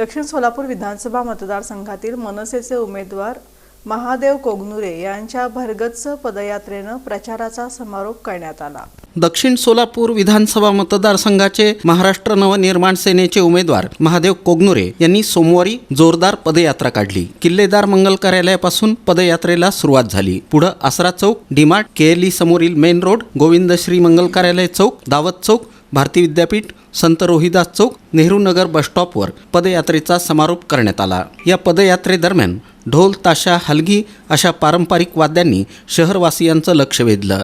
दक्षिण सोलापूर विधानसभा मतदारसंघातील मनसेचे उमेदवार महादेव कोगनुरे यांच्या भरगच्च पदयात्रेनं प्रचाराचा समारोप करण्यात आला. दक्षिण सोलापूर विधानसभा मतदारसंघाचे महाराष्ट्र नवनिर्माण सेनेचे उमेदवार महादेव कोगनुरे यांनी सोमवारी जोरदार पदयात्रा काढली. किल्लेदार मंगल कार्यालयापासून पदयात्रेला सुरुवात झाली. पुढं आसरा चौक डीमार्ट केएलई समोरील मेन रोड गोविंद श्री मंगल कार्यालय चौक दावत चौक भारती विद्यापीठ संत रोहिदास चौक नेहरू नगर बसस्टॉपवर पदयात्रेचा समारोप करण्यात आला. या पदयात्रेदरम्यान ढोल ताशा हलगी अशा पारंपरिक वाद्यांनी शहरवासियांचं लक्ष वेधलं.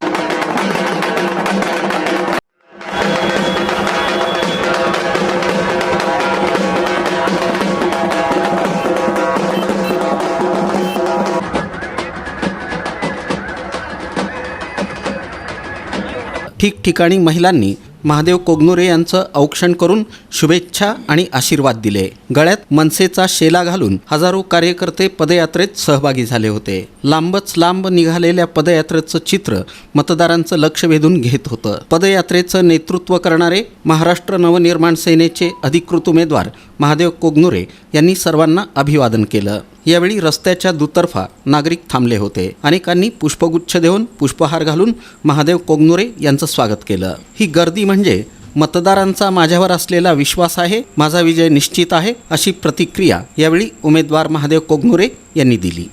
ठिकठिकाणी महिलांनी महादेव कोगनुरे यांचं औक्षण करून शुभेच्छा आणि आशीर्वाद दिले. गळ्यात मनसेचा शेला घालून हजारो कार्यकर्ते पदयात्रेत सहभागी झाले होते. लांबच लांब निघालेल्या पदयात्रेचं चित्र मतदारांचं लक्ष वेधून घेत होतं. पदयात्रेचं नेतृत्व करणारे महाराष्ट्र नवनिर्माण सेनेचे अधिकृत उमेदवार महादेव कोगनुरे यांनी सर्वांना अभिवादन केलं. यावेळी रस्त्याच्या दुतर्फा नागरिक थांबले होते. अनेकांनी पुष्पगुच्छ देऊन पुष्पहार घालून महादेव कोगनुरे यांचं स्वागत केलं. ही गर्दी म्हणजे मतदारांचा माझ्यावर असलेला विश्वास आहे माझा विजय निश्चित आहे अशी प्रतिक्रिया यावेळी उमेदवार महादेव कोगनुरे यांनी दिली.